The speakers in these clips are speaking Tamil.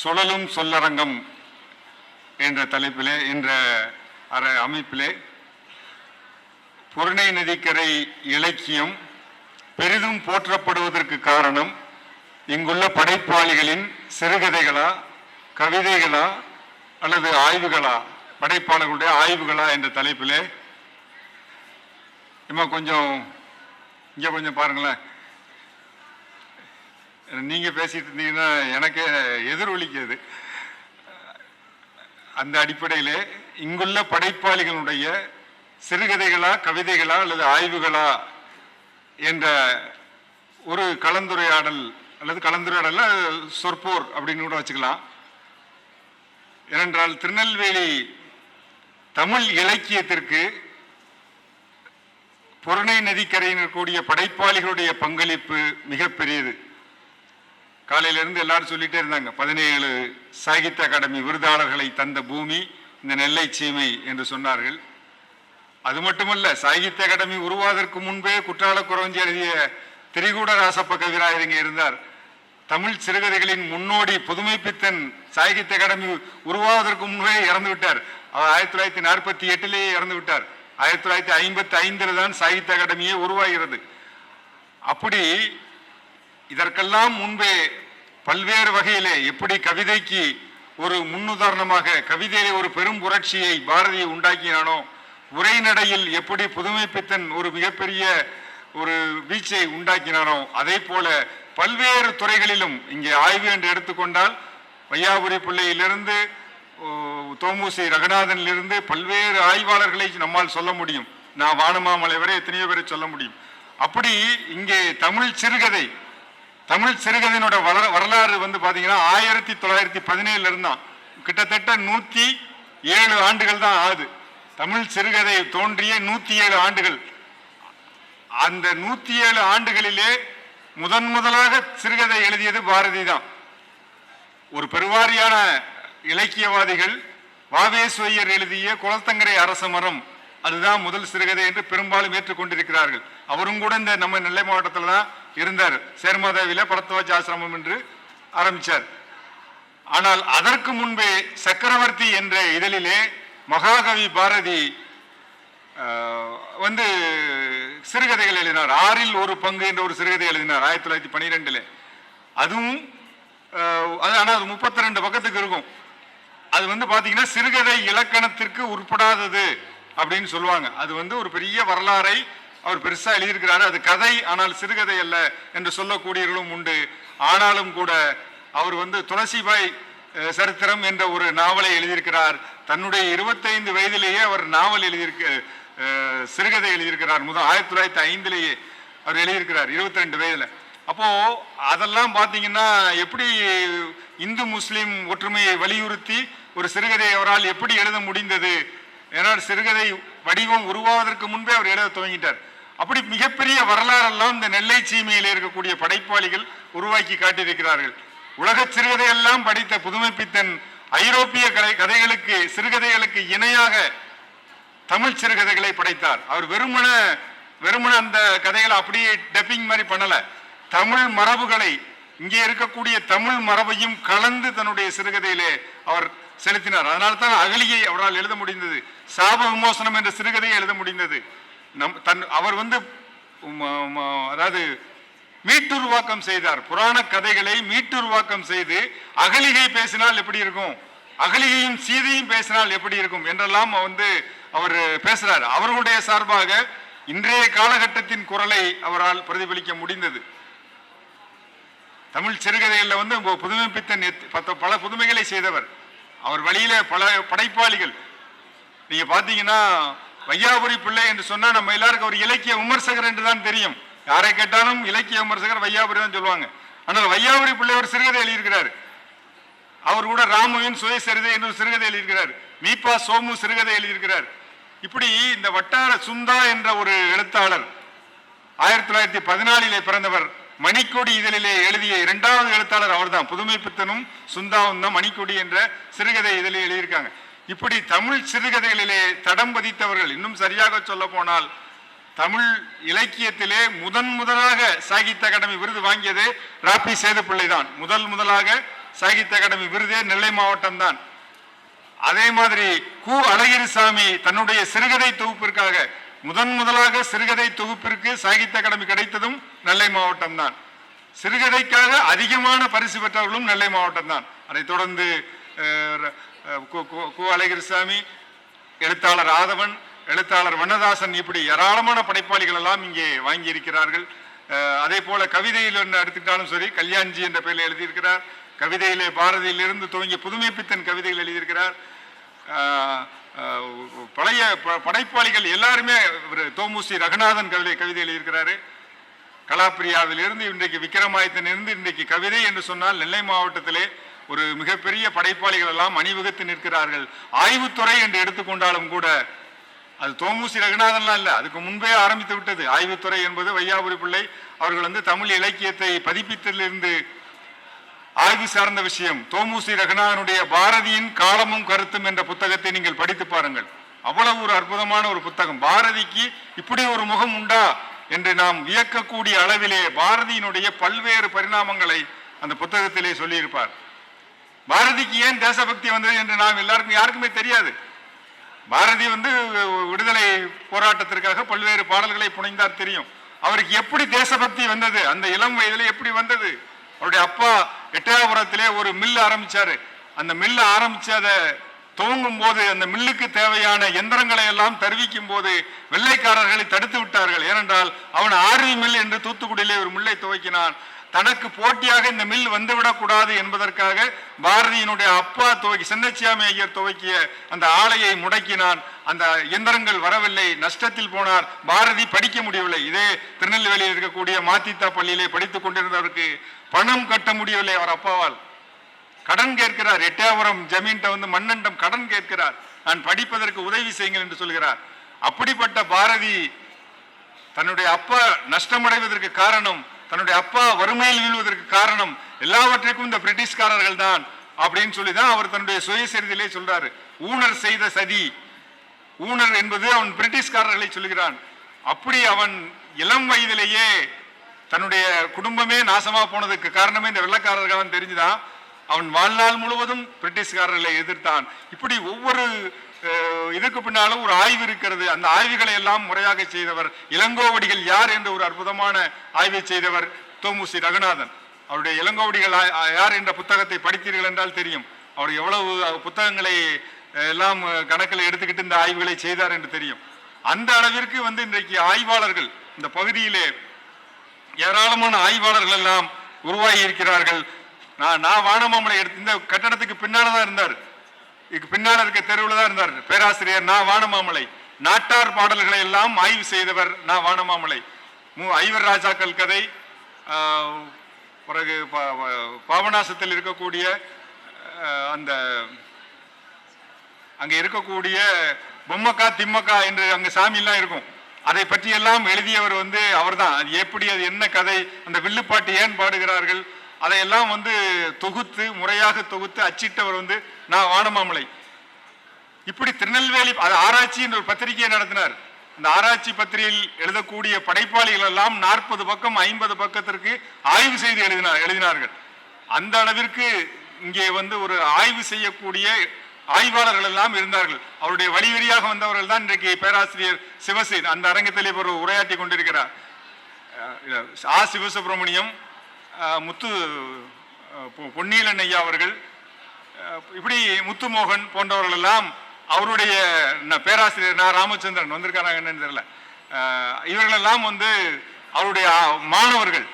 சுழலும் சொல்லரங்கம் என்ற தலைப்பிலே என்ற அற அமைப்பிலே புறணை நதிக்கரை இலக்கியம் பெரிதும் போற்றப்படுவதற்கு காரணம் இங்குள்ள படைப்பாளிகளின் சிறுகதைகளா கவிதைகளா அல்லது ஆய்வுகளா? படைப்பாளர்களுடைய ஆய்வுகளா என்ற தலைப்பிலே. இம்மா கொஞ்சம் இங்கே கொஞ்சம் பாருங்களேன். நீங்கள் பேசிட்டு இருந்தீங்கன்னா எனக்கு எதிரொலிக்கிறது அந்த அடிப்படையிலே இங்குள்ள படைப்பாளிகளுடைய சிறுகதைகளா கவிதைகளா அல்லது ஆய்வுகளா என்ற ஒரு கலந்துரையாடல் அல்லது கலந்துரையாடல சொற்போர் அப்படின்னு கூட வச்சுக்கலாம். ஏனென்றால் திருநெல்வேலி தமிழ் இலக்கியத்திற்கு புறநை நதிக்கரையில் இருக்கக்கூடிய படைப்பாளிகளுடைய பங்களிப்பு மிகப்பெரியது. காலையிலிருந்து எல்லாரும் சொல்லிட்டே இருந்தாங்க பதினேழு சாகித்ய அகாடமி விருதாளர்களை தந்த பூமி இந்த நெல்லை சீமை என்று சொன்னார்கள். அது மட்டுமல்ல சாகித்ய அகாடமி உருவாவதற்கு முன்பே குற்றால குறவஞ்சி எழுதிய திரிகூட ராசப்ப கவிராயர் இங்கே இருந்தார். தமிழ் சிறுகதைகளின் முன்னோடி புதுமைப்பித்தன் சாகித்ய அகாடமி உருவாவதற்கு முன்பே இறந்து விட்டார். அவர் ஆயிரத்தி தொள்ளாயிரத்தி நாற்பத்தி எட்டிலேயே இறந்து விட்டார். ஆயிரத்தி தொள்ளாயிரத்தி ஐம்பத்தி ஐந்தில் தான் சாகித்ய அகாடமியே உருவாகிறது. அப்படி இதற்கெல்லாம் முன்பே பல்வேறு வகையிலே எப்படி கவிதைக்கு ஒரு முன்னுதாரணமாக கவிதையிலே ஒரு பெரும் புரட்சியை பாரதி உண்டாக்கினானோ உரைநடையில் எப்படி புதுமைப்பித்தன் ஒரு மிகப்பெரிய ஒரு வீச்சை உண்டாக்கினானோ அதே போல பல்வேறு துறைகளிலும் இங்கே ஆய்வு என்று எடுத்துக்கொண்டால் வையாபுரி பிள்ளையிலிருந்து ஓ, தோமுசி ரகுநாதனிலிருந்து பல்வேறு ஆய்வாளர்களை நம்மால் சொல்ல முடியும். நான் வானமாமலை வரை எத்தனையோ பேரை சொல்ல முடியும். அப்படி இங்கே தமிழ் சிறுகதை தமிழ் சிறுகதையினோட வள வரலாறு வந்து பார்த்தீங்கன்னா ஆயிரத்தி தொள்ளாயிரத்தி பதினேழுல இருந்தான் கிட்டத்தட்ட நூற்றி ஏழு ஆண்டுகள் தான் ஆகுது. தமிழ் சிறுகதை தோன்றிய நூற்றி ஏழு ஆண்டுகள். அந்த நூற்றி ஏழு ஆண்டுகளிலே முதன் முதலாக சிறுகதை எழுதியது பாரதி தான். ஒரு பெருவாரியான இலக்கியவாதிகள் வாவேஸ்வையர் எழுதிய குளத்தங்கரை அரச மரம் அதுதான் முதல் சிறுகதை என்று பெரும்பாலும் ஏற்றுக்கொண்டிருக்கிறார்கள். அவரும் கூட இந்த நம்ம நெல்லை மாவட்டத்தில் தான் இருந்தார். சேர்மாதாவில பரத்வாஜ் ஆசிரமம் என்று ஆரம்பிச்சார். ஆனால் அதற்கு முன்பே சக்கரவர்த்தி என்ற இதழிலே மகாகவி பாரதி வந்து சிறுகதைகள் எழுதினார். ஆறில் ஒரு பங்கு என்ற ஒரு சிறுகதை எழுதினார் ஆயிரத்தி தொள்ளாயிரத்தி பன்னிரெண்டுல அதுவும் அது ஆனால் அது முப்பத்தி ரெண்டு பக்கத்துக்கு இருக்கும். அது வந்து பார்த்தீங்கன்னா சிறுகதை இலக்கணத்திற்கு உட்படாதது அப்படின்னு சொல்லுவாங்க. அது வந்து ஒரு பெரிய வரலாறை அவர் பெருசா எழுதியிருக்கிறாரு. அது கதை ஆனால் சிறுகதை அல்ல என்று சொல்லக்கூடியவர்களும் உண்டு. ஆனாலும் கூட அவர் வந்து துளசிபாய் சரித்திரம் என்ற ஒரு நாவலை எழுதியிருக்கிறார். தன்னுடைய இருபத்தைந்து வயதிலேயே அவர் நாவல் எழுதியிருக்க சிறுகதை எழுதியிருக்கிறார். முதல் ஆயிரத்தி தொள்ளாயிரத்தி ஐந்திலேயே அவர் எழுதியிருக்கிறார் இருபத்தி ரெண்டு வயதில். அப்போது அதெல்லாம் பார்த்தீங்கன்னா எப்படி இந்து முஸ்லீம் ஒற்றுமையை வலியுறுத்தி ஒரு சிறுகதை அவரால் எப்படி எழுத முடிந்தது? ஏன்னால் சிறுகதை வடிவம் உருவாவதற்கு முன்பே அவர் எழுத துவங்கிட்டார். அப்படி மிகப்பெரிய வரலாறெல்லாம் இந்த நெல்லை சீமையில் இருக்கக்கூடிய படைப்பாளிகள் உருவாக்கி காட்டியிருக்கிறார்கள். உலக சிறுகதையெல்லாம் படித்த புதுமைப்பித்தன் ஐரோப்பிய கதை கதைகளுக்கு சிறுகதைகளுக்கு இணையாக தமிழ் சிறுகதைகளை படைத்தார். அவர் வெறுமன வெறுமன அந்த கதைகளை அப்படியே டப்பிங் மாதிரி பண்ணலை. தமிழ் மரபுகளை இங்கே இருக்கக்கூடிய தமிழ் மரபையும் கலந்து தன்னுடைய சிறுகதையிலே அவர் செலுத்தினார். அதனால தான் அகலியை அவரால் எழுத முடிந்தது. சாப விமோசனம் என்ற சிறுகதையை எழுத முடிந்தது. நம் தன் அவர் வந்து அதாவது மீட்டுருவாக்கம் செய்தார். புராண கதைகளை மீட்டுருவாக்கம் செய்து அகலிகை பேசினால் எப்படி இருக்கும்? அகலிகையும் சீதையும் பேசினால் எப்படி இருக்கும்? என்றெல்லாம் வந்து அவர் பேசுறார். அவர்களுடைய சார்பாக இன்றைய காலகட்டத்தின் குரலை அவரால் பிரதிபலிக்க முடிந்தது. தமிழ் சிறுகதைகளில் வந்து உங்கள் புதுமைப்பித்த பத்த- பல புதுமைகளை செய்தவர். அவர் வழியில பல படைப்பாளிகள். நீங்க பாத்தீங்கன்னா வையாபுரி பிள்ளை என்று சொன்னா நம்ம எல்லாருக்கும் ஒரு இலக்கிய விமர்சகர் என்று தான் தெரியும். யாரை கேட்டாலும் இலக்கிய விமர்சகர் வையாபுரி தான் சொல்லுவாங்க. ஆனால் வையாபுரி பிள்ளை ஒரு சிறுகதை எழுதியிருக்கிறார். அவர் கூட ராமுவின் சுயசரிதை என்று ஒரு சிறுகதை எழுதியிருக்கிறார். மீபா சோமு சிறுகதை எழுதியிருக்கிறார். இப்படி இந்த வட்டார சுந்தா என்ற ஒரு எழுத்தாளர் ஆயிரத்தி தொள்ளாயிரத்தி பதினாலிலே பிறந்தவர் மணிக்கொடி இதழிலே எழுதிய இரண்டாவது எழுத்தாளர் அவர்தான். புதுமை பித்தனும் சுந்தாவும் தான் மணிக்கொடி என்ற சிறுகதை இதழில் எழுதியிருக்காங்க. இப்படி தமிழ் சிறுகதைகளிலே தடம் பதித்தவர்கள் இன்னும் சரியாக சொல்ல போனால் தமிழ் இலக்கியத்திலே முதன் முதலாக சாகித்ய அகாடமி விருது வாங்கியது ராபி சேதுப்பிள்ளை தான். முதல் முதலாக சாகித்ய அகாடமி விருதே நெல்லை மாவட்டம் தான் அதே மாதிரி கு அழகிரிசாமி தன்னுடைய சிறுகதை தொகுப்பிற்காக முதன் முதலாக சிறுகதை தொகுப்பிற்கு சாகித்ய அகாடமி கிடைத்ததும் நெல்லை மாவட்டம் தான் சிறுகதைக்காக அதிகமான பரிசு பெற்றவர்களும் நெல்லை மாவட்டம் தான் அதைத் தொடர்ந்து கு- அழகிரிசாமி எழுத்தாளர் ஆதவன் எழுத்தாளர் வண்ணதாசன் இப்படி ஏராளமான படைப்பாளிகள் எல்லாம் இங்கே வாங்கியிருக்கிறார்கள். அதே போல கவிதையில் ஒன்று எடுத்துக்கிட்டாலும் சரி கல்யாண்ஜி என்ற பெயரில் எழுதியிருக்கிறார். கவிதையிலே பாரதியிலிருந்து துவங்கிய புதுமைப்பித்தன் கவிதைகள் எழுதியிருக்கிறார். பழைய ப- படைப்பாளிகள் எல்லாருமே தோமுசி ரகுநாதன் கவிதை கவிதை எழுதியிருக்கிறாரு கலாப்பிரியாவிலிருந்து இன்றைக்கு விக்ரமாயத்தன் இருந்து இன்றைக்கு கவிதை என்று சொன்னால் நெல்லை மாவட்டத்திலே ஒரு மிகப்பெரிய படைப்பாளிகள் எல்லாம் அணிவகுத்து நிற்கிறார்கள். ஆய்வுத்துறை என்று எடுத்துக்கொண்டாலும் கூட அது தோமுசி ரகுநாதன்லாம் இல்லை. அதுக்கு முன்பே ஆரம்பித்து விட்டது. ஆய்வுத்துறை என்பது வையாபுரி பிள்ளை அவர்கள் வந்து தமிழ் இலக்கியத்தை பதிப்பித்ததிலிருந்து ஆய்வு சார்ந்த விஷயம். தோமுசி ரகுநாதனுடைய பாரதியின் காலமும் கருத்தும் என்ற புத்தகத்தை நீங்கள் படித்து பாருங்கள். அவ்வளவு ஒரு அற்புதமான ஒரு புத்தகம். பாரதிக்கு இப்படி ஒரு முகம் உண்டா என்று நாம் வியக்கக்கூடிய அளவிலே பாரதியினுடைய பல்வேறு பரிணாமங்களை அந்த புத்தகத்திலே சொல்லியிருப்பார். பாரதிக்கு ஏன் தேசபக்தி வந்தது என்று நாம் எல்லாருக்கும் யாருக்குமே தெரியாது. பாரதி வந்து விடுதலை போராட்டத்திற்காக பல்வேறு பாடல்களை புனைந்தார் தெரியும். அவருக்கு எப்படி தேசபக்தி வந்தது? அந்த இளம் வயதில் எப்படி வந்தது? அவருடைய அப்பா எட்டயபுரத்திலே ஒரு மில் ஆரம்பிச்சாரு. அந்த மில் அதை துவங்கும் போது அந்த மில்லுக்கு தேவையான எந்திரங்களை எல்லாம் தெரிவிக்கும் போது வெள்ளைக்காரர்களை தடுத்து விட்டார்கள். ஏனென்றால் அவன் ஆர்வி மில் என்று தூத்துக்குடியிலே ஒரு மில்லை துவக்கினான். தனக்கு போட்டியாக இந்த மில் வந்துவிடக் கூடாது என்பதற்காக பாரதியினுடைய அப்பா துவக்கி சின்னச்சியாமி ஐயர் துவக்கிய அந்த ஆலையை முடக்கினான். அந்த இயந்திரங்கள் வரவில்லை நஷ்டத்தில் போனார். பாரதி படிக்க முடியவில்லை. இதே திருநெல்வேலியில் இருக்கக்கூடிய மாத்தித்தா பள்ளியிலே படித்துக் கொண்டிருந்தவருக்கு பணம் கட்ட முடியவில்லை அவர் அப்பாவால். கடன் கேட்கிறார். எட்டயபுரம் ஜமீன்ட்ட வந்து மன்னண்டம் கடன் கேட்கிறார். நான் படிப்பதற்கு உதவி செய்யுங்கள் என்று சொல்கிறார். அப்படிப்பட்ட பாரதி தன்னுடைய அப்பா நஷ்டமடைவதற்கு காரணம் தன்னுடைய அப்பா வறுமையில் வீழ்வதற்கு காரணம் எல்லாவற்றிற்கும் இந்த பிரிட்டிஷ்காரர்கள் தான் அப்படின்னு சொல்லி தான் அவர் தன்னுடைய சுயசரிதிலே சொல்றாரு. ஊனர் செய்த சதி. ஊனர் என்பது அவன் பிரிட்டிஷ்காரர்களை சொல்கிறான் அப்படி அவன் இளம் வயதிலேயே தன்னுடைய குடும்பமே நாசமா போனதுக்கு காரணமே இந்த வெள்ளக்காரர்கள் தெரிஞ்சுதான். அவன் வாழ்நாள் முழுவதும் பிரிட்டிஷ்காரர்களை எதிர்த்தான். இப்படி ஒவ்வொரு இதுக்கு பின்னாலும் ஒரு ஆய்வு இருக்கிறது. அந்த ஆய்வுகளை எல்லாம் முறையாக செய்தவர் இளங்கோவடிகள் யார் என்ற ஒரு அற்புதமான ஆய்வை செய்தவர் தோமுசி ரகுநாதன். அவருடைய இளங்கோவடிகள் யார் என்ற புத்தகத்தை படித்தீர்கள் என்றால் தெரியும். அவர் எவ்வளவு புத்தகங்களை எல்லாம் கணக்கில் எடுத்துக்கிட்டு இந்த ஆய்வுகளை செய்தார் என்று தெரியும். அந்த அளவிற்கு வந்து இன்றைக்கு ஆய்வாளர்கள் இந்த பகுதியிலே ஏராளமான ஆய்வாளர்கள் எல்லாம் உருவாகி இருக்கிறார்கள். நான் நான் வானமாமலை எடுத்து இந்த கட்டடத்துக்கு பின்னால் தான் இருந்தார். இதுக்கு பின்னால் இருக்க தெருவில் தான் இருந்தார். பேராசிரியர் நான் வானமாமலை. நாட்டார் பாடல்களை எல்லாம் ஆய்வு செய்தவர் நான் வானமாமலை. மு. ஐவர் ராஜாக்கள் கதை பிறகு பாபநாசத்தில் இருக்கக்கூடிய அந்த அங்கே இருக்கக்கூடிய பொம்மக்கா திம்மக்கா என்று அங்கே சாமியெல்லாம் இருக்கும். அதை பற்றியெல்லாம் எழுதியவர் வந்து அவர்தான். அது எப்படி அது என்ன கதை அந்த வில்லுப்பாட்டு ஏன் பாடுகிறார்கள் அதையெல்லாம் வந்து தொகுத்து முறையாக தொகுத்து அச்சிட்டவர் வந்து நான் வானமாமலை. இப்படி திருநெல்வேலி அது ஆராய்ச்சி என்ற ஒரு பத்திரிகையை நடத்தினார். இந்த ஆராய்ச்சி பத்திரிகையில் எழுதக்கூடிய படைப்பாளிகள் எல்லாம் நாற்பது பக்கம் ஐம்பது பக்கத்திற்கு ஆய்வு செய்து எழுதினார் எழுதினார்கள். அந்த அளவிற்கு இங்கே வந்து ஒரு ஆய்வு செய்யக்கூடிய ஆய்வாளர்கள் எல்லாம் இருந்தார்கள். அவருடைய வழிவெறியாக வந்தவர்கள் தான் இன்றைக்கு பேராசிரியர் சிவசேன் அந்த அரங்கத்திலே ஒரு உரையாற்றி கொண்டிருக்கிறார். ஆ சிவசுப்பிரமணியம் முத்து அஹ் பொன்னீலன் ஐயா அவர்கள் இப்படி முத்துமோகன் போன்றவர்கள் எல்லாம் அவருடைய ந- பேராசிரியர் நான் ராமச்சந்திரன் வந்திருக்காங்க என்னன்னு தெரியல. இவர்களெல்லாம் வந்து அவருடைய மாணவர்கள்.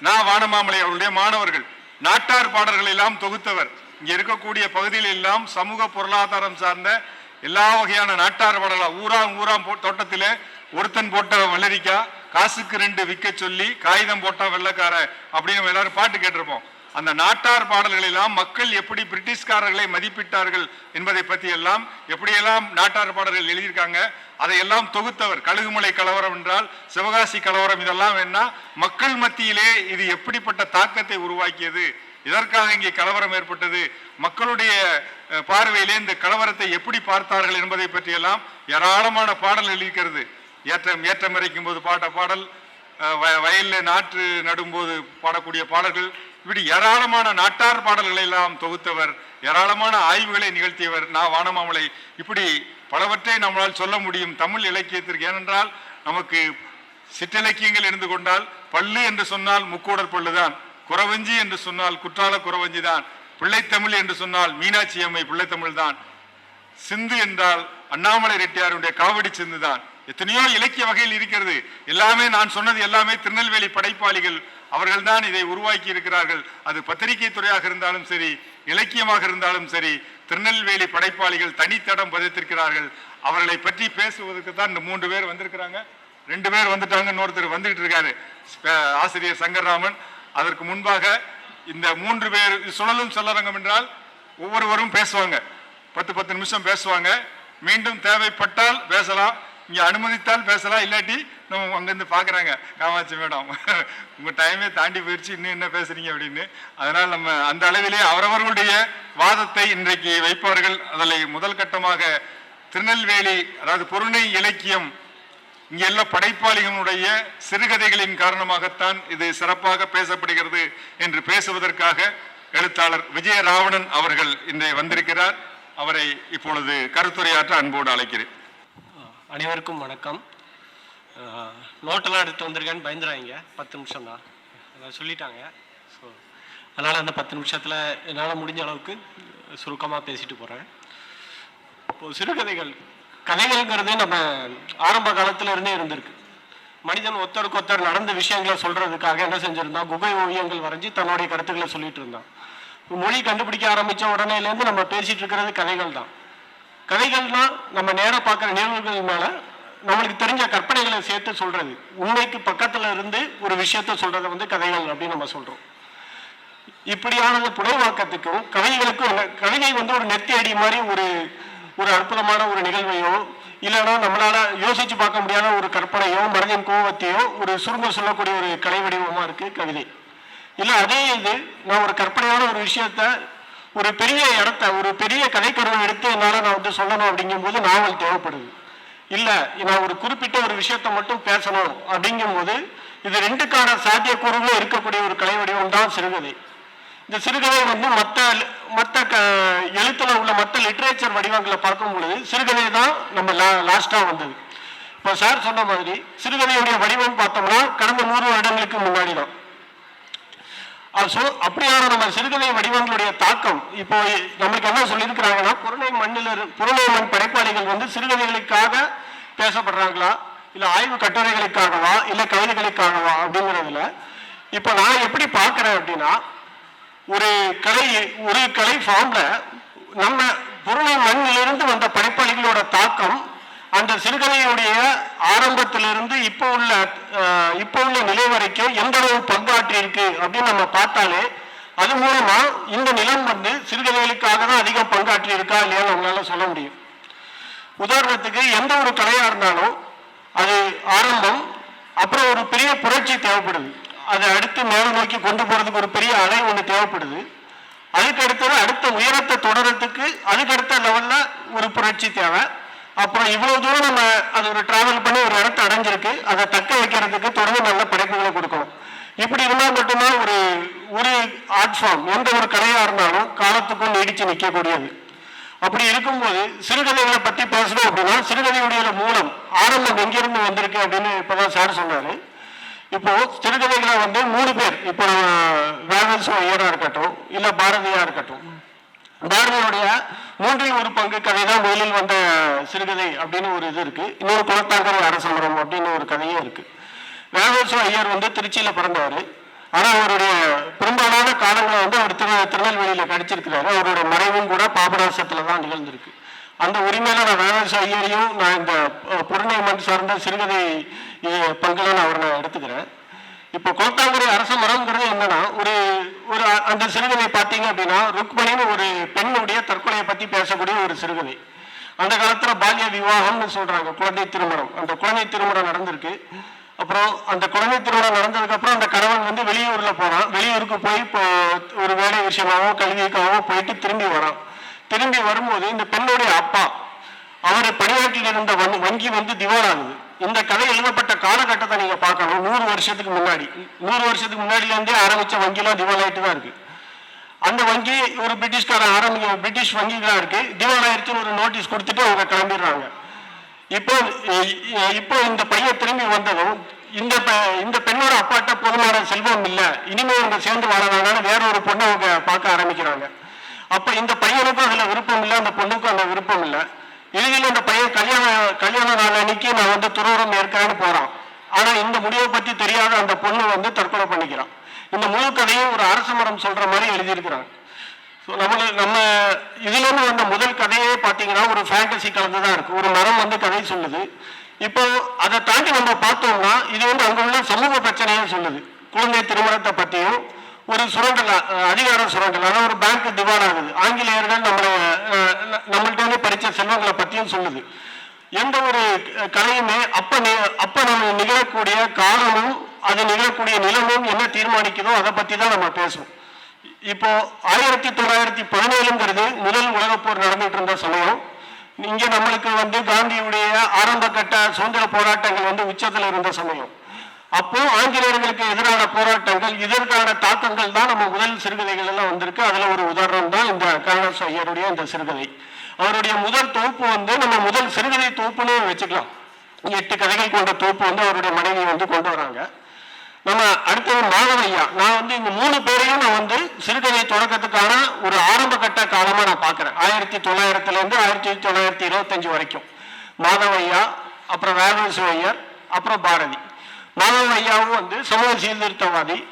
நான் வானமாமலை அவருடைய மாணவர்கள். நாட்டார் பாடல்களை எல்லாம் தொகுத்தவர். இங்க இருக்கக்கூடிய பகுதியில் எல்லாம் சமூக பொருளாதாரம் சார்ந்த எல்லா வகையான நாட்டார் பாடல்கள் ஊராம் ஊராம் போ- தோட்டத்திலே ஒருத்தன் போட்ட வெள்ளரிக்காய் காசுக்கு ரெண்டு விற்க சொல்லி காகிதம் போட்டா வெள்ளக்கார அப்படின்னு நம்ம எல்லாரும் பாட்டு கேட்டிருப்போம். அந்த நாட்டார் பாடல்கள் எல்லாம் மக்கள் எப்படி பிரிட்டிஷ்காரர்களை மதிப்பிட்டார்கள் என்பதை பற்றி எல்லாம் எப்படியெல்லாம் நாட்டார் பாடல்கள் எழுதியிருக்காங்க அதையெல்லாம் தொகுத்தவர் கழுகுமலை கலவரம் என்றால் சிவகாசி கலவரம் இதெல்லாம் என்ன? மக்கள் மத்தியிலே இது எப்படிப்பட்ட தாக்கத்தை உருவாக்கியது? இதற்காக இங்கே கலவரம் ஏற்பட்டது. மக்களுடைய பார்வையிலே இந்த கலவரத்தை எப்படி பார்த்தார்கள் என்பதை பற்றியெல்லாம் ஏராளமான பாடல் இருக்கிறது ஏற்றம் ஏற்றம் இறைக்கும் போது பாட்ட பாடல் வயலில் வய- நாற்று நடும்போது பாடக்கூடிய பாடல்கள் இப்படி ஏராளமான நாட்டார் பாடல்களை எல்லாம் தொகுத்தவர் ஏராளமான ஆய்வுகளை நிகழ்த்தியவர் நான் வானமாமலை. இப்படி பலவற்றை நம்மளால் சொல்ல முடியும் தமிழ் இலக்கியத்திற்கு. ஏனென்றால் நமக்கு சிற்றிலக்கியங்கள் இருந்து கொண்டால் பல்லு என்று சொன்னால் முக்கூடற் பல்லுதான் குறவஞ்சி என்று சொன்னால் குற்றால குறவஞ்சி தான் பிள்ளைத்தமிழ் என்று சொன்னால் மீனாட்சி அம்மை பிள்ளைத்தமிழ் தான் சிந்து என்றால் அண்ணாமலை ரெட்டியாருடைய காவடி சிந்து தான் எத்தனையோ இலக்கிய வகையில் இருக்கிறது. எல்லாமே நான் சொன்னது எல்லாமே திருநெல்வேலி படைப்பாளிகள் அவர்கள்தான் இதை உருவாக்கி இருக்கிறார்கள். அது பத்திரிகை துறையாக இருந்தாலும் சரி இலக்கியமாக இருந்தாலும் சரி திருநெல்வேலி படைப்பாளிகள் தனித்தடம் பதித்திருக்கிறார்கள். அவர்களை பற்றி பேசுவதற்கு தான் இந்த மூன்று பேர் வந்திருக்கிறாங்க. ரெண்டு பேர் வந்துட்டாங்க இன்னொருத்தர் வந்துகிட்டு இருக்காரு. ஆசிரியர் சங்கர்ராமன். அதற்கு முன்பாக இந்த மூன்று பேர் சுழலும் சொல்லரங்கம் என்றால் ஒவ்வொருவரும் பேசுவாங்க. பத்து பத்து நிமிஷம் பேசுவாங்க. மீண்டும் தேவைப்பட்டால் பேசலாம். இங்கே அனுமதித்தால் பேசலாம். இல்லாட்டி நம்ம அங்கிருந்து பாக்குறாங்க காமாட்சி மேடம். உங்க டைமே தாண்டி போயிடுச்சு இன்னும் என்ன பேசுறீங்க அப்படின்னு. அதனால் நம்ம அந்த அளவிலே அவரவர்களுடைய வாதத்தை இன்றைக்கு வைப்பார்கள் அதில் முதல் கட்டமாக திருநெல்வேலி அதாவது பொருணை இலக்கியம் இங்கே எல்லா படைப்பாளிகளுடைய சிறுகதைகளின் காரணமாகத்தான் இது சிறப்பாக பேசப்படுகிறது என்று பேசுவதற்காக எழுத்தாளர் விஜய ராவணன் அவர்கள் இன்றைய வந்திருக்கிறார். அவரை இப்பொழுது கருத்துரையாற்ற அன்போடு அழைக்கிறேன். அனைவருக்கும் வணக்கம். நோட்டெல்லாம் எடுத்து வந்திருக்கேன்னு பயந்துடாங்க பத்து நிமிஷம் தான் அதை சொல்லிட்டாங்க. ஸோ அதனால் அந்த பத்து நிமிஷத்தில் என்னால் முடிஞ்ச அளவுக்கு சுருக்கமாக பேசிட்டு போகிறேன் இப்போ சிறுகதைகள். கதைகள்ங்கிறது நம்ம ஆரம்ப காலத்துலேருந்தே இருந்திருக்கு. மனிதன் ஒருத்தருக்கு ஒருத்தர் நடந்த விஷயங்களை சொல்கிறதுக்காக என்ன செஞ்சிருந்தான்? குகை ஓவியங்கள் வரைஞ்சி தன்னுடைய கருத்துக்களை சொல்லிட்டு இருந்தான். மொழி கண்டுபிடிக்க ஆரம்பித்த உடனேலேருந்து நம்ம பேசிகிட்டு இருக்கிறது கதைகள் தான் கதைகள்னால் நம்ம நேராக பார்க்குற நிகழ்வுகள் மேலே நம்மளுக்கு தெரிஞ்ச கற்பனைகளை சேர்த்து சொல்றது. உண்மைக்கு பக்கத்துல இருந்து ஒரு விஷயத்த சொல்றதை வந்து கதைகள் அப்படின்னு நம்ம சொல்றோம். இப்படியான புனைவாக்கத்துக்கும் கவிதைகளுக்கும் கவிதை வந்து ஒரு நெத்தி அடி மாதிரி ஒரு ஒரு அற்புதமான ஒரு நிகழ்வையோ இல்லைன்னா நம்மளால யோசிச்சு பார்க்க முடியாத ஒரு கற்பனையோ மனதின் கோபத்தையோ ஒரு சுருங்க சொல்லக்கூடிய ஒரு கலை வடிவமா இருக்கு கவிதை. இல்லை அதே இது நான் ஒரு கற்பனையான ஒரு விஷயத்த ஒரு பெரிய இடத்த ஒரு பெரிய கதைக்கருவை எடுத்து என்னால் நான் வந்து சொல்லணும் அப்படிங்கும்போது நாவல் தேவைப்படுது. இல்லை நான் ஒரு குறிப்பிட்ட ஒரு விஷயத்த மட்டும் பேசணும் அப்படிங்கும்போது இது ரெண்டுக்கான சாத்தியக்கூறுகளும் இருக்கக்கூடிய ஒரு கலை வடிவம் தான் சிறுகதை. இந்த சிறுகதை வந்து மற்ற மற்ற க எழுத்துல உள்ள மற்ற லிட்ரேச்சர் வடிவங்களை பார்க்கும் பொழுது சிறுகதை தான் நம்ம லா லாஸ்ட்டாக வந்தது. இப்போ சார் சொன்ன மாதிரி சிறுகதையுடைய வடிவம் பார்த்தோம்னா கடந்த நூறு வருடங்களுக்கு முன்னாடி தான் அப்படியான நம்ம சிறுகதை வடிவங்களுடைய தாக்கம். இப்போ நம்மளுக்கு என்ன சொல்லியிருக்கிறாங்கன்னா புறநை மண்ணில் இரு- புறநை மண் படைப்பாளிகள் வந்து சிறுகதைகளுக்காக பேசப்படுறாங்களா? இல்லை ஆய்வு கட்டுரைகளுக்காகவா? இல்லை கவிதைகளுக்காகவா? அப்படிங்கிறதுல இப்போ நான் எப்படி பார்க்குறேன் அப்படின்னா ஒரு கலை ஒரு கலை ஃபார்மில் நம்ம பொருளை மண்ணிலிருந்து வந்த படைப்பாளிகளோட தாக்கம் அந்த சிறுகதையுடைய ஆரம்பத்திலிருந்து இப்போ உள்ள இப்போ உள்ள நிலை வரைக்கும் எந்த அளவு பங்காற்றி இருக்கு அப்படின்னு நம்ம பார்த்தாலே அது மூலமா இந்த நிலம் வந்து சிறுகதைகளுக்காக தான் அதிகம் பங்காற்றி இருக்கா இல்லையான்னு நம்மளால சொல்ல முடியும். உதாரணத்துக்கு எந்த ஒரு கலையா இருந்தாலும் அது ஆரம்பம் அப்புறம் ஒரு பெரிய புரட்சி தேவைப்படுது. அதை அடுத்து மேல் நோக்கி கொண்டு போறதுக்கு ஒரு பெரிய அலை ஒன்று தேவைப்படுது. அதுக்கு அடுத்தது அடுத்த உயரத்தை தொடரத்துக்கு அதுக்கு அடுத்த லெவல்ல ஒரு புரட்சி தேவை. அப்புறம் இவ்வளவு தூரம் நம்ம அது ஒரு டிராவல் பண்ணி ஒரு இடத்த அடைஞ்சிருக்கு. அதை தக்க வைக்கிறதுக்கு தொடர்ந்து நல்ல படைப்புகளை கொடுக்கணும். இப்படி இருந்தால் மட்டும்தான் ஒரு ஒரு ஆர்ட் ஃபார்ம் எந்த ஒரு கலையாக இருந்தாலும் காலத்துக்கும் நீடித்து நிற்கக்கூடியது அப்படி இருக்கும்போது சிறுகதைகளை பற்றி பேசணும் அப்படின்னா சிறுகதையுடைய மூலம் ஆரம்பம் எங்கிருந்து வந்திருக்கு அப்படின்னு இப்பதான் சார் சொன்னார். இப்போ சிறுகதைகளை வந்து மூணு பேர் இப்போ வேகன்ஸ் ஐயராக இருக்கட்டும் இல்லை பாரதியாக இருக்கட்டும் பாரதியுடைய மூன்றில் ஒரு பங்கு கதை தான் முதலில் வந்த சிறுகதை அப்படின்னு ஒரு இது இருக்கு. இன்னொரு குளத்தாங்கரை அரசமரம் அப்படின்னு ஒரு கதையும் இருக்கு. வேகவசம் ஐயர் வந்து திருச்சியில பிறந்தவர். ஆனா அவருடைய பெரும்பாலான காலங்களை வந்து அவர் திரு திருநெல்வேலியில கடிச்சிருக்கிறாரு. அவருடைய மறைவும் கூட பாபநாசத்துல தான் நிகழ்ந்திருக்கு. அந்த உரிமையில நான் வேகவசம் ஐயரையும் நான் இந்த புறநேமன் மண் சார்ந்த சிறுகதை பங்குல நான் அவரை நான் எடுத்துக்கிறேன். இப்போ கோத்தாங்குடி அரச மரம்ங்கிறது என்னன்னா ஒரு ஒரு அந்த சிறுகதை பார்த்தீங்க அப்படின்னா ருக்மணின்னு ஒரு பெண்ணுடைய தற்கொலையை பற்றி பேசக்கூடிய ஒரு சிறுகதை. அந்த காலத்தில் பால்ய விவாகம்னு சொல்கிறாங்க குழந்தை திருமணம். அந்த குழந்தை திருமணம் நடந்திருக்கு. அப்புறம் அந்த குழந்தை திருமணம் நடந்ததுக்கப்புறம் அந்த கணவன் வந்து வெளியூரில் போகிறான் வெளியூருக்கு போய் இப்போ ஒரு வேலை விஷயமாகவோ கல்விக்காகவோ போயிட்டு திரும்பி வரான். திரும்பி வரும்போது இந்த பெண்ணுடைய அப்பா அவர் பணியாற்றில் இருந்த வங்கி- வங்கி வந்து திவாலாகுது. இந்த கதை எழுதப்பட்ட காலகட்டத்தை நீங்க பார்க்கணும். நூறு வருஷத்துக்கு முன்னாடி. நூறு வருஷத்துக்கு முன்னாடில இருந்தே ஆரம்பிச்ச வங்கிலாம் திவாலாயிட்டு தான் இருக்கு. அந்த வங்கி ஒரு பிரிட்டிஷ்காரன் ஆரம்பிக்க பிரிட்டிஷ் வங்கி தான் இருக்கு. திவாலாயிருச்சுன்னு ஒரு நோட்டீஸ் கொடுத்துட்டு அவங்க கிளம்பிடுறாங்க. இப்போ இப்போ இந்த பையன் திரும்பி வந்ததும் இந்த பெ- இந்த பெண்ணோட அப்பாட்ட போதுமான செல்வம் இல்லை. இனிமே அவங்க சேர்ந்து வாழறதுனால வேற ஒரு பொண்ணை அவங்க பார்க்க ஆரம்பிக்கிறாங்க. அப்ப இந்த பையனுக்கும் அதுல விருப்பம் இல்லை அந்த பொண்ணுக்கும் அந்த விருப்பம் இல்லை. இறுதியில் இந்த பையன் கல்யாண கல்யாண நாள் அன்னைக்கு நான் வந்து துறவரம் ஏற்கனவே போறான். ஆனா இந்த முடிவை பத்தி தெரியாத அந்த பொண்ணு வந்து தற்கொலை பண்ணிக்கிறான். இந்த முழு கதையும் ஒரு அரச மரம் சொல்ற மாதிரி எழுதியிருக்கிறாங்க. ஸோ நம்மள நம்ம இதுலேருந்து வந்த முதல் கதையே பார்த்தீங்கன்னா ஒரு ஃபேண்டசி கலந்து தான் இருக்கு. ஒரு மரம் வந்து கதை சொல்லுது. இப்போ அதை தாண்டி நம்ம பார்த்தோம்னா இது வந்து அங்கே உள்ள சமூக பிரச்சனையும் சொல்லுது. குழந்தை திருமணத்தை பற்றியும் ஒரு சுரண்டலா அதிகாரம் சுரண்டலா. ஒரு பேங்க் திவால் ஆகுது ஆங்கிலேயர்கள் நம்மளை நம்மள்கிட்ட படித்த செல்வங்களை பற்றியும் சொல்லுது. எந்த ஒரு கலையுமே அப்ப அப்ப நம்ம நிகழக்கூடிய காலமும் அது நிகழக்கூடிய நிலமும் என்ன தீர்மானிக்குதோ அதை பற்றி தான் நம்ம பேசுவோம். இப்போ ஆயிரத்தி தொள்ளாயிரத்தி பதினேழுங்கிறது முதல் உலகப் போர் நடந்துட்டு இருந்த சமயம். இங்கே நம்மளுக்கு வந்து காந்தியுடைய ஆரம்ப கட்ட சுதந்திர போராட்டங்கள் வந்து உச்சத்தில் இருந்த சமயம். அப்போ ஆங்கிலேயர்களுக்கு எதிரான போராட்டங்கள் இதற்கான தாக்கங்கள் தான் நம்ம முதல் சிறுகதைகள் எல்லாம் வந்திருக்கு. அதுல ஒரு உதாரணம் தான் இந்த கருணாஸ் ஐயருடைய இந்த சிறுகதை. அவருடைய முதல் தொகுப்பு வந்து நம்ம முதல் சிறுகதை தொகுப்புன்னு வச்சுக்கலாம். எட்டு கதைகள் கொண்ட தொகுப்பு வந்து அவருடைய மனைவி வந்து கொண்டு வராங்க. நம்ம அடுத்தது மாதவையா நான் வந்து இந்த மூணு பேரையும் நான் வந்து சிறுகதை தொடக்கத்துக்கான ஒரு ஆரம்ப கட்ட காலமா நான் பாக்குறேன். ஆயிரத்தி தொள்ளாயிரத்துல இருந்து ஆயிரத்தி தொள்ளாயிரத்தி இருபத்தஞ்சு வரைக்கும். மாதவையா அப்புறம் வேதவசு ஐயர் அப்புறம் பாரதி. மாதவ ஐயாவும் வந்து சமூக சீர்திருத்தவாதி.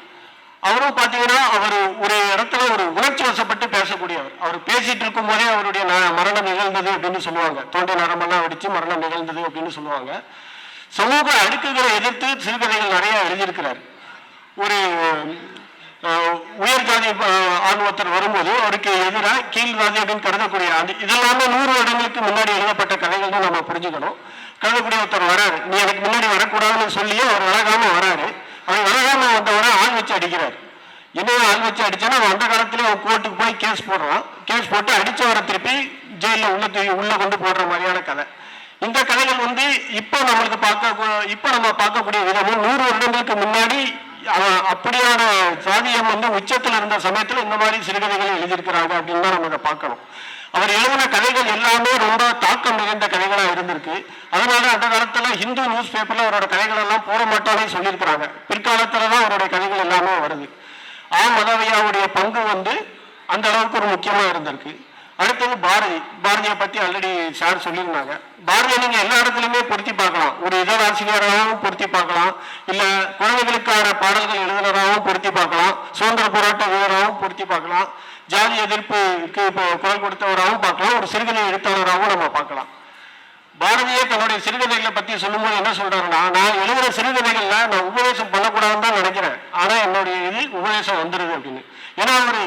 அவரும் பார்த்தீங்கன்னா அவர் ஒரு இடத்துல ஒரு உணர்ச்சி வசப்பட்டு பேசக்கூடியவர். அவர் பேசிட்டு இருக்கும் போதே அவருடைய ந- மரணம் நிகழ்ந்தது அப்படின்னு சொல்லுவாங்க. தோண்டை நரம்பெல்லாம் அடித்து மரணம் நிகழ்ந்தது அப்படின்னு சொல்லுவாங்க. சமூக அடுக்குகளை எதிர்த்து சிறுகதைகள் நிறைய எழுதியிருக்கிறார். ஒரு உயர் ஜாதி ஆண் ஒருத்தர் வரும்போது அவருக்கு எதிராக கீழ் ஜாதி அப்படின்னு கருதக்கூடிய ஆண்டு இதெல்லாமே நூறு வருடங்களுக்கு முன்னாடி எழுதப்பட்ட கதைகள் தான் நம்ம புரிஞ்சுக்கணும். கருதக்கூடிய ஒருத்தர் வராரு. நீ எனக்கு முன்னாடி வரக்கூடாதுன்னு சொல்லி அவர் வழகாம வராரு. அவர் வழகாம வந்தவரை ஆள் வச்சு அடிக்கிறார். என்ன ஆள் வச்சு அடிச்சானா அந்த காலத்துல கோர்ட்டுக்கு போய் கேஸ் போடுறான். கேஸ் போட்டு அடிச்சவரை திருப்பி ஜெயிலில் உள்ள தூக்கி உள்ள கொண்டு போடுற மாதிரியான கதை. இந்த கதைகள் வந்து இப்போ நம்மளுக்கு பார்க்க இப்போ நம்ம பார்க்கக்கூடிய விதமும் நூறு வருடங்களுக்கு முன்னாடி அப்படியான சாதியம் வந்து உச்சத்தில் இருந்த சமயத்தில் இந்த மாதிரி சிறுகதைகள் எழுதியிருக்கிறாங்க அப்படின்னு தான் நம்ம பார்க்கணும். அவர் எழுதின கதைகள் எல்லாமே ரொம்ப தாக்கம் மிகுந்த கதைகளாக இருந்திருக்கு. அதனால அந்த காலத்தில் ஹிந்து நியூஸ் பேப்பர்ல அவரோட கதைகள் எல்லாம் போட மாட்டானே சொல்லியிருக்கிறாங்க. பிற்காலத்தில் தான் அவருடைய கதைகள் எல்லாமே வருது. ஆ மதவையாவுடைய பங்கு வந்து அந்த அளவுக்கு ஒரு முக்கியமாக இருந்திருக்கு. அடுத்தது பாரதி. பாரதியை பற்றி ஆல்ரெடி சார் சொல்லியிருந்தாங்க. பாரதியை நீங்கள் எல்லா இடத்துலையுமே பொருத்தி பார்க்கலாம். ஒரு இதழாசிரியராகவும் பொருத்தி பார்க்கலாம். இல்லை குழந்தைகளுக்கான பாடல்கள் எழுதுனராகவும் பொருத்தி பார்க்கலாம். சுதந்திர போராட்ட வீரராகவும் பொருத்தி பார்க்கலாம். ஜாதி எதிர்ப்புக்கு இப்போ குரல் கொடுத்தவராகவும் பார்க்கலாம். ஒரு சிறுகதை எழுத்தாளராகவும் நம்ம பார்க்கலாம். பாரதியே தன்னுடைய சிறுகதைகளை பற்றி சொல்லும்போது என்ன சொல்றாருன்னா நான் எழுதுகிற சிறுகதைகள்ல நான் உபதேசம் பண்ணக்கூடாதுன்னு தான் நினைக்கிறேன். ஆனால் என்னுடைய இது உபதேசம் வந்துடுது அப்படின்னு. ஏன்னா ஒரு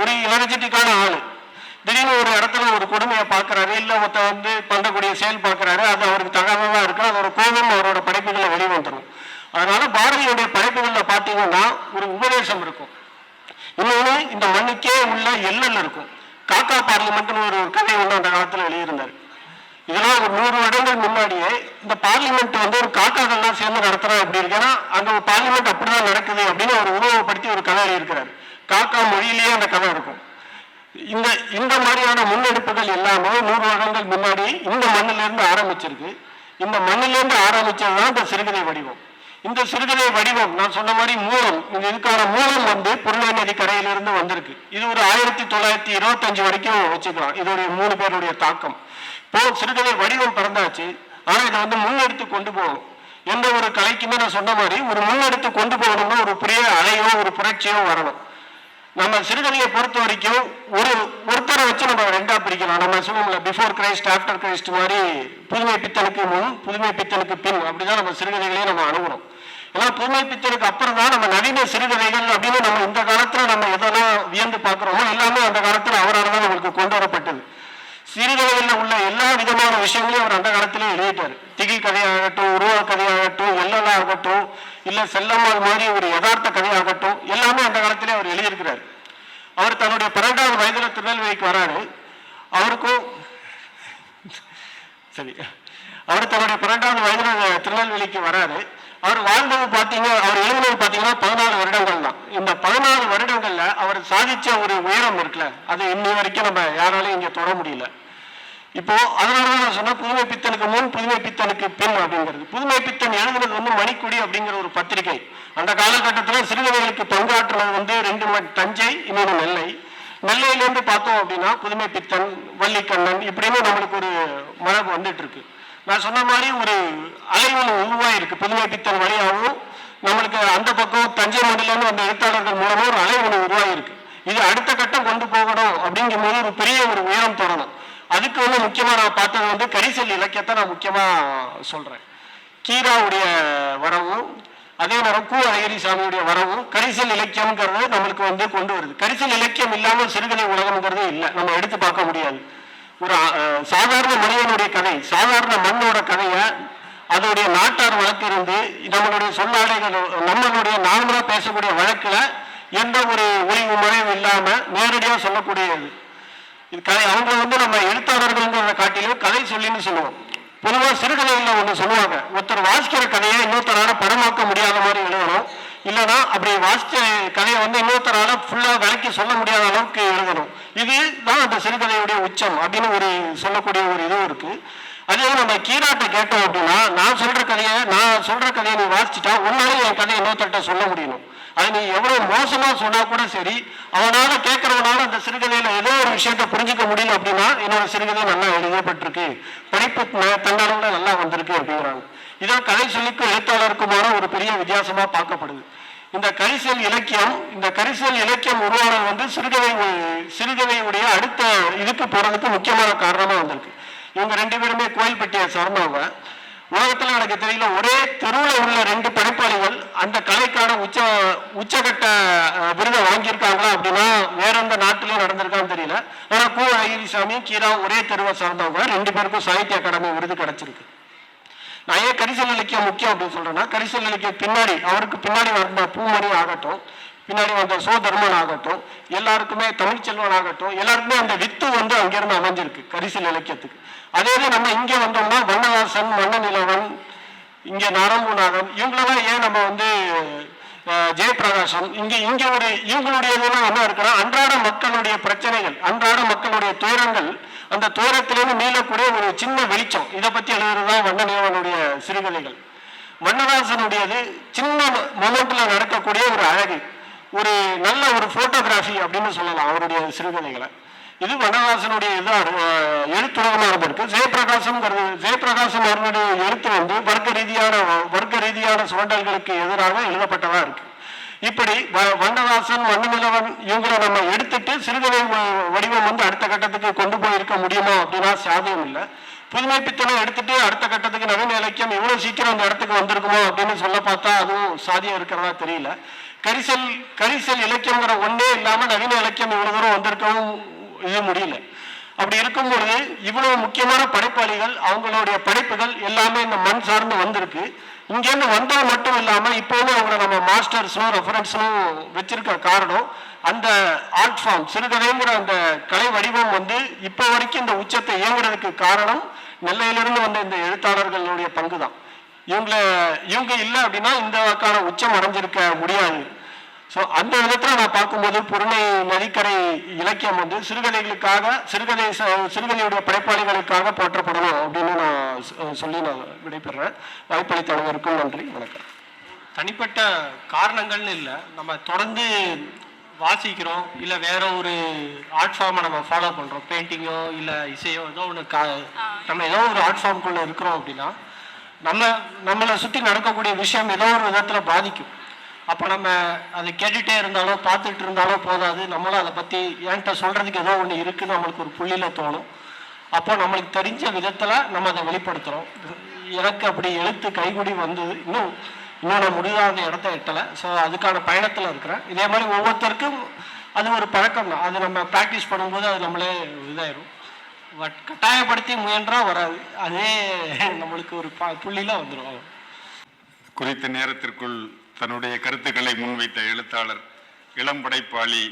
ஒரு எனர்ஜெட்டிக்கான ஆள். திடீர்னு ஒரு இடத்துல ஒரு கொடுமையை பார்க்கறாரு இல்லை ஒருத்த வந்து பண்ணக்கூடிய செயல் பார்க்கறாரு அது அவருக்கு தகவலாக இருக்கு அதோட கோபம் அவரோட படைப்புகளை வெளிவந்துடும் அதனால பாரதியுடைய படைப்புகளில் பார்த்தீங்கன்னா ஒரு உபதேசம் இருக்கும். இன்னொன்று இந்த மண்ணுக்கே உள்ள எல்லல் இருக்கும். காக்கா பார்லிமெண்ட்னு ஒரு கதை ஒன்று அந்த காலத்தில் வெளியிருந்தார் இதெல்லாம் ஒரு நூறு வருடங்கள் முன்னாடியே இந்த பார்லிமெண்ட் வந்து ஒரு காக்காக்கள்லாம் சேர்ந்து நடத்துறோம் அப்படி இருக்கேன்னா அந்த ஒரு பார்லிமெண்ட் அப்படிதான் நடக்குது அப்படின்னு ஒரு உருவப்படுத்தி ஒரு கதை எழுதியிருக்கிறார். காக்கா மொழியிலேயே அந்த கதை இருக்கும். இந்த இந்த மாதிரியான முன்னெடுப்புகள் எல்லாமே நூறு வருடங்கள் முன்னாடி இந்த மண்ணிலிருந்து ஆரம்பிச்சிருக்கு. இந்த மண்ணிலிருந்து ஆரம்பிச்சது தான் இந்த சிறுகதை வடிவம். இந்த சிறுகதை வடிவம் நான் சொன்ன மாதிரி மூலம் இந்த இதுக்கான மூலம் வந்து புருளை நதி கரையிலிருந்து வந்திருக்கு. இது ஒரு ஆயிரத்தி தொள்ளாயிரத்தி இருபத்தஞ்சு வரைக்கும் வச்சுக்கலாம். இதோடைய மூணு பேருடைய தாக்கம். இப்போ சிறுகதை வடிவம் பிறந்தாச்சு. ஆனால் இதை வந்து முன்னெடுத்து கொண்டு போகணும். எந்த ஒரு கலைக்குமே நான் சொன்ன மாதிரி ஒரு முன்னெடுத்து கொண்டு போகணும்னா ஒரு பெரிய அலையோ ஒரு புரட்சியோ வரணும். நம்ம சிறுகதையை பொறுத்த வரைக்கும் ஒரு ஒருத்தரை வச்சு நம்ம ரெண்டா பிரிக்கலாம். நம்ம சொல்லுவோம்ல பிஃபோர் கிரைஸ்ட் ஆஃப்டர் கிரைஸ்ட் மாதிரி புதுமை பித்தனுக்கு முன் புதுமை பித்தனுக்கு பின் அப்படிதான் நம்ம சிறுகதைகளையும் நம்ம அணுகுறோம் ஏன்னா புதுமை பித்தனுக்கு அப்புறம் தான் நம்ம நவீன சிறுகதைகள் அப்படின்னு நம்ம இந்த காலத்துல நம்ம எதெல்லாம் வியந்து பார்க்குறோமோ எல்லாமே அந்த காலத்துல அவரால் தான் நம்மளுக்கு கொண்டு வரப்பட்டது. சிறுகதைகளில் உள்ள எல்லா விதமான விஷயங்களையும் அவர் அந்த காலத்திலே எழுதிட்டார். திகில் கதையாகட்டும் உருவ கதையாகட்டும் எல்லாம் ஆகட்டும் இல்லை செல்லம்மாள் மாதிரி ஒரு யதார்த்த கதையாகட்டும் எல்லாமே அந்த காலத்திலே அவர் எழுதியிருக்கிறார் அவர் தன்னுடைய பன்னெண்டாவது வயதுல திருநெல்வேலிக்கு வராரு அவருக்கும் சரி அவர் தன்னுடைய பன்னெண்டாவது வயதில் திருநெல்வேலிக்கு வராரு அவர் வாழ்ந்தது பார்த்தீங்க அவர் எழுதினது பார்த்தீங்கன்னா பதினாலு வருடங்கள் தான் இந்த பதினாலு வருடங்கள்ல அவர் சாதிச்ச ஒரு உயரம் இருக்குல்ல அது இன்னி வரைக்கும் நம்ம யாராலையும் இங்கே தொட முடியல இப்போ அதனால தான் நான் சொன்னேன் புதுமை பித்தனுக்கு முன் புதுமை பித்தனுக்கு பின் அப்படிங்கிறது புதுமை பித்தன் எழுதுனது வந்து மணிக்குடி அப்படிங்கிற ஒரு பத்திரிகை அந்த காலகட்டத்தில் சிறுகதைகளுக்கு பங்காற்றுனது வந்து ரெண்டு ம- தஞ்சை இன்னொரு நெல்லை இருந்து பார்த்தோம் அப்படின்னா புதுமை பித்தன் வள்ளிக்கண்ணன் இப்படின்னு நம்மளுக்கு ஒரு மரபு வந்துட்டு இருக்கு நான் சொன்ன மாதிரி ஒரு அலைவன் உருவாயிருக்கு. புதுமை பித்தன் வழியாகவும் நம்மளுக்கு அந்த பக்கம் தஞ்சை மண்டலம்னு அந்த எழுத்தாளர்கள் மூலமாக ஒரு அலைவன் உருவாயிருக்கு. இது அடுத்த கட்டம் கொண்டு போகணும் அப்படிங்கும் போது ஒரு பெரிய ஒரு உயரம் தொடணும். அதுக்கு வந்து முக்கியமா நான் பார்த்தது வந்து கரிசல் இலக்கியத்தை நான் முக்கியமா சொல்றேன். கீராவுடைய வரவும் அதே நேரம் கூ அழகிரி சாமியுடைய வரவும் கரிசல் இலக்கியம்ங்கிறது நம்மளுக்கு வந்து கொண்டு வருது. கரிசல் இலக்கியம் இல்லாமல் சிறுகதை உலகம்ங்கிறது இல்லை. நம்ம எடுத்து பார்க்க முடியாது. ஒரு சாதாரண மனிதனுடைய கதை சாதாரண மண்ணோட கதையை அதனுடைய நாட்டார் வழக்கு இருந்து நம்மளுடைய சொல்லாடைகள் நம்மளுடைய நார்மலா பேசக்கூடிய வழக்குல எந்த ஒரு ஒளிவு மறைவு இல்லாம நேரடியாக சொல்லக்கூடியது. இது கதை அவங்க வந்து நம்ம எழுத்தாளர்கள்ங்கிறத காட்டிலும் கதை சொல்லின்னு சொல்லுவோம். பொதுவாக சிறுகதைகள்ல ஒன்று சொல்லுவாங்க. ஒருத்தர் வாசிக்கிற கதையை இன்னொருத்தரால படமாக்க முடியாத மாதிரி எழுதணும். இல்லைன்னா அப்படி வாசித்த கதையை வந்து இன்னொருத்தரால ஃபுல்லாக விளக்கி சொல்ல முடியாத அளவுக்கு எழுதணும். இது தான் அந்த சிறுகதையுடைய உச்சம் அப்படின்னு ஒரு சொல்லக்கூடிய ஒரு இதுவும் இருக்குது அதே நம்ம கீராட்டை கேட்டோம் அப்படின்னா நான் சொல்கிற கதையை நான் சொல்கிற கதையை நீ வாசிச்சிட்டா உன்னாலே என் கதையை இன்னொருத்தர்கிட்ட சொல்ல முடியணும். அது நீ எவ்வளவு மோசமா சொன்னா கூட சரி அவனால கேட்கறவனால அந்த சிறுகதையில ஏதோ ஒரு விஷயத்த புரிஞ்சுக்க முடியல அப்படின்னா என்னோட சிறுகதை நல்லா எழுதப்பட்டிருக்கு. படிப்பு ந- நல்லா வந்திருக்கு அப்படிங்கிறாங்க. இதான் கதை சொல்லிக்கும் எழுத்தாளருக்குமான ஒரு பெரிய வித்தியாசமா பார்க்கப்படுது. இந்த கரிசல் இலக்கியம் இந்த கரிசல் இலக்கியம் உருவானது வந்து சிறுகதை சிறுகதையுடைய அடுத்த இதுக்கு போறதுக்கு முக்கியமான காரணமா வந்திருக்கு. இவங்க ரெண்டு பேருமே கோயில்பட்டியை சார்ந்தவங்க. உலகத்துல எனக்கு தெரியல ஒரே தெருவில் உள்ள ரெண்டு படைப்பாளிகள் அந்த கலைக்கான உச்ச உச்சகட்ட விருதை வாங்கியிருக்காங்களா அப்படின்னா வேற எந்த நாட்டிலையும் நடந்திருக்கான்னு தெரியல. ஆனால் கு அழகிரிசாமி கீரா ஒரே தெருவை சார்ந்தவங்க. ரெண்டு பேருக்கும் சாகித்ய அகாடமி விருது கிடைச்சிருக்கு. நான் ஏன் கரிசல் இலக்கியம் முக்கியம் அப்படின்னு சொல்றேன்னா கரிசல் இலக்கியம் பின்னாடி அவருக்கு பின்னாடி வந்த பூமணி ஆகட்டும் பின்னாடி வந்த சோ தர்மன் ஆகட்டும் எல்லாருக்குமே தமிழ்ச்செல்வன் ஆகட்டும் எல்லாருக்குமே அந்த வித்து வந்து அங்கிருந்து அமைஞ்சிருக்கு கரிசல் இலக்கியத்துக்கு. அதே நம்ம இங்கே வந்தோம்னா வண்ணவாசன் மன்னநிலவன் இங்கே நரம்பு நாகம் இவங்களெல்லாம் ஏன் நம்ம வந்து ஜெயபிரகாசம்? ஜெயப்பிரகாசம் இங்கே ஒரு இவங்களுடையதெல்லாம் என்ன இருக்குன்னா அன்றாட மக்களுடைய பிரச்சனைகள் அன்றாட மக்களுடைய துயரங்கள் அந்த துயரத்திலேருந்து மீளக்கூடிய ஒரு சின்ன வெளிச்சம். இதை பத்தி எழுதுறதுதான் வண்ணநிலவனுடைய சிறுகதைகள். வண்ணதாசனுடையது சின்ன மொமெண்ட்ல நடக்கக்கூடிய ஒரு அழகு. ஒரு நல்ல ஒரு போட்டோகிராஃபி அப்படின்னு சொல்லலாம் அவருடைய சிறுகதைகளை. இது வனவாசனுடைய இது அஹ், எழுத்துலகமாக ஜெயபிரகாசம் ஜெயபிரகாசம் அவர்களுடைய எழுத்து வந்து வர்க்க ரீதியான வர்க்க ரீதியான சுரண்டல்களுக்கு எதிராக எழுதப்பட்டதா இருக்கு. இப்படி வ- வண்ணவாசன் இவங்களை நம்ம எடுத்துட்டு சிறுகதை வடிவம் வந்து அடுத்த கட்டத்துக்கு கொண்டு போயிருக்க முடியுமா அப்படின்னா சாத்தியம் இல்லை. புதுமை பித்தனை எடுத்துட்டு அடுத்த கட்டத்துக்கு நவீன இலக்கியம் இவ்வளவு சீக்கிரம் அந்த இடத்துக்கு வந்திருக்குமோ அப்படின்னு சொல்ல பார்த்தா அதுவும் சாதியம் இருக்கிறதா தெரியல. கரிசல் கரிசல் இலக்கியங்கிற ஒன்றே இல்லாம நவீன இலக்கியம் இவ்வளவு தூரம் வந்திருக்கவும் இது முடியல. அப்படி இருக்கும்பொழுது இவ்வளவு முக்கியமான படைப்பாளிகள் அவங்களுடைய படைப்புகள் எல்லாமே இந்த மண் சார்ந்து வந்திருக்கு. இங்கேருந்து வந்தது மட்டும் இல்லாமல் இப்போவே அவங்கள நம்ம மாஸ்டர்ஸும் ரெஃபரன்ஸும் வச்சிருக்க காரணம் அந்த ஆர்ட் ஃபார்ம் சிறுகதைங்கிற அந்த கலை வடிவம் வந்து இப்போ வரைக்கும் இந்த உச்சத்தை இயங்குறதுக்கு காரணம் நெல்லையிலிருந்து வந்த இந்த எழுத்தாளர்களுடைய பங்கு தான் இவங்கள இவங்க இல்லை அப்படின்னா இந்த வாக்கான உச்சம் அடைஞ்சிருக்க முடியாது. ஸோ அந்த விதத்தில் நான் பார்க்கும்போது பொருணை நதிக்கரை இலக்கியம் வந்து சிறுகதைகளுக்காக சிறுகதை ச- சிறுகதையுடைய படைப்பாளிகளுக்காக போற்றப்படணும் அப்படின்னு நான் சொ- சொல்லி நான் விடைபெறேன். வாய்ப்பளித்த அனைவருக்கும் நன்றி. வணக்கம். தனிப்பட்ட காரணங்கள்னு இல்லை. நம்ம தொடர்ந்து வாசிக்கிறோம். இல்லை வேற ஒரு ஆர்ட் ஃபார்மை நம்ம ஃபாலோ பண்ணுறோம் பெயிண்டிங்கோ இல்லை இசையோ ஏதோ ஒன்று கா நம்ம ஏதோ ஒரு ஆர்ட் ஃபார்ம்குள்ளே இருக்கிறோம் அப்படின்னா நம்ம நம்மளை சுற்றி நடக்கக்கூடிய விஷயம் ஏதோ ஒரு விதத்தில் பாதிக்கும். அப்போ நம்ம அதை கேட்டுகிட்டே இருந்தாலோ பார்த்துட்டு இருந்தாலோ போதாது. நம்மளும் அதை பற்றி என்கிட்ட சொல்கிறதுக்கு ஏதோ ஒன்று இருக்குன்னு நம்மளுக்கு ஒரு புள்ளியில் தோணும். அப்போ நம்மளுக்கு தெரிஞ்ச விதத்தில் நம்ம அதை வெளிப்படுத்துகிறோம் எனக்கு அப்படி எழுத்து கைகுடி வந்து இன்னும் இன்னும் நான் முடியாத இடத்த எட்டலை. ஸோ அதுக்கான பயணத்தில் இருக்கிறேன். இதே மாதிரி ஒவ்வொருத்தருக்கும் அது ஒரு பழக்கம் தான். அது நம்ம ப்ராக்டிஸ் பண்ணும்போது அது நம்மளே இதாயிரும். பட் கட்டாயப்படுத்தி முயன்றா வராது. அதே நம்மளுக்கு ஒரு ப புள்ளியில் வந்துடும் குறித்த நேரத்திற்குள் தன்னுடைய கருத்துக்களை முன்வைத்த எழுத்தாளர் இளம் படைப்பாளி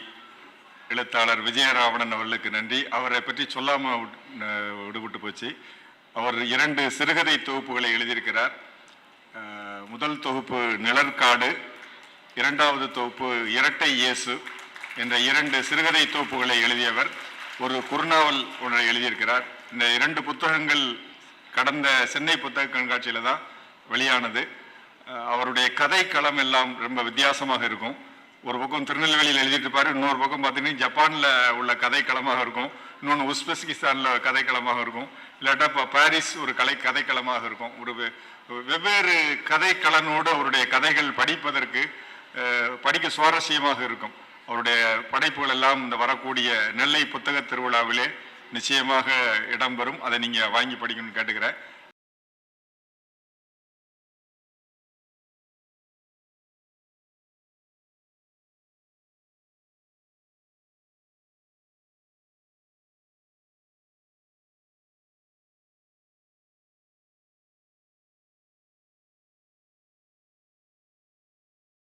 எழுத்தாளர் விஜயராவணன் அவர்களுக்கு நன்றி. அவரை பற்றி சொல்லாமல் விடுபட்டு போச்சு. அவர் இரண்டு சிறுகதை தொகுப்புகளை எழுதியிருக்கிறார். முதல் தொகுப்பு நிழற்காடு இரண்டாவது தொகுப்பு இரட்டை இயேசு என்ற இரண்டு சிறுகதை தொகுப்புகளை எழுதியவர் ஒரு குறுநாவல் ஒன்றை எழுதியிருக்கிறார். இந்த இரண்டு புத்தகங்கள் கடந்த சென்னை புத்தக கண்காட்சியில் தான் வெளியானது. அவருடைய கதை களம் எல்லாம் ரொம்ப வித்தியாசமாக இருக்கும். ஒரு பக்கம் திருநெல்வேலியில் எழுதிட்டுருப்பார் இன்னொரு பக்கம் பார்த்தீங்கன்னா ஜப்பானில் உள்ள கதைக்களமாக இருக்கும். இன்னொன்று உஸ்பெஸ்கிஸ்தானில் கதைக்களமாக இருக்கும். இல்லாட்டா இப்போ பாரிஸ் ஒரு கலை கதைக்களமாக இருக்கும். ஒரு வெ- வெவ்வேறு கதைக்களனோடு அவருடைய கதைகள் படிப்பதற்கு படிக்க சுவாரஸ்யமாக இருக்கும். அவருடைய படைப்புகள் எல்லாம் இந்த வரக்கூடிய நெல்லை புத்தக திருவிழாவிலே நிச்சயமாக இடம்பெறும். அதை நீங்கள் வாங்கி படிக்கணும்னு கேட்டுக்கிறேன்.